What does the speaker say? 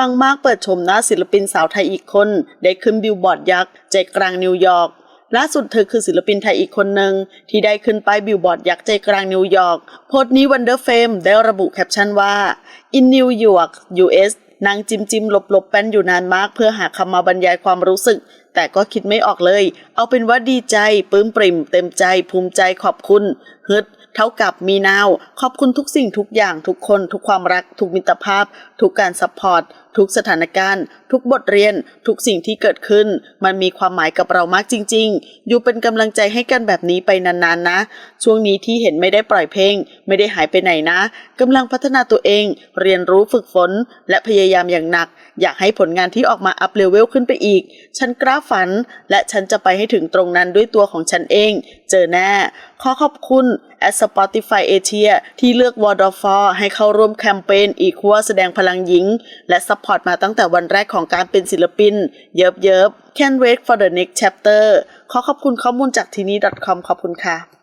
ปังมากเปิดชมหน้าศิลปินสาวไทยอีกคน ได้ขึ้นบิลบอร์ดยักษ์ใจกลางนิวยอร์กล่าสุดเธอคือศิลปินไทยอีกคนหนึ่งที่ได้ขึ้นป้ายบิลบอร์ดยักษ์ใจกลางนิวยอร์กโพสต์นี้วันเดอร์เฟมได้ระบุแคปชั่นว่า In New York US นางจิมจิมหลบหลบแป้นอยู่นานมาก เพื่อหาคำมาบรรยายความรู้สึก แต่ก็คิดไม่ออกเลย เอาเป็นว่าดีใจปลื้มปริ่ม เต็มใจ ภูมิใจขอบคุณฮึดเท่ากับมีนาว ขอบคุณทุกสิ่งทุกอย่างทุกคนทุกความรัก ทุกมิตรภาพ ทุกการซัพพอร์ตทุกสถานการณ์ ทุกบทเรียน ทุกสิ่งที่เกิดขึ้น มันมีความหมายกับเรามากจริง ๆ อยู่เป็นกำลังใจให้กันแบบนี้ไปนานๆนะ ช่วงนี้ที่เห็นไม่ได้ปล่อยเพลง ไม่ได้หายไปไหนนะกำลังพัฒนาตัวเองเรียนรู้ฝึกฝน และพยายามอย่างหนัก อยากให้ผลงานที่ออกมาอัพเลเวลขึ้นไปอีก ฉันกล้าฝัน และฉันจะไปให้ถึงตรงนั้นด้วยตัวของฉันเอง เจอแน่ขอขอบคุณ at Spotify Asia ที่เลือก w o r d of f o r ให้เข้าร่วมแคมเปญอีคัวแสดงพลังหญิง และซัพพอร์ตมาตั้งแต่วันแรกของการเป็นศิลปิน เยิบเยิบ Can't wait for the next chapter ขอขอบคุณข้อมูลจากทีนี่ .com ขอบคุณค่ะ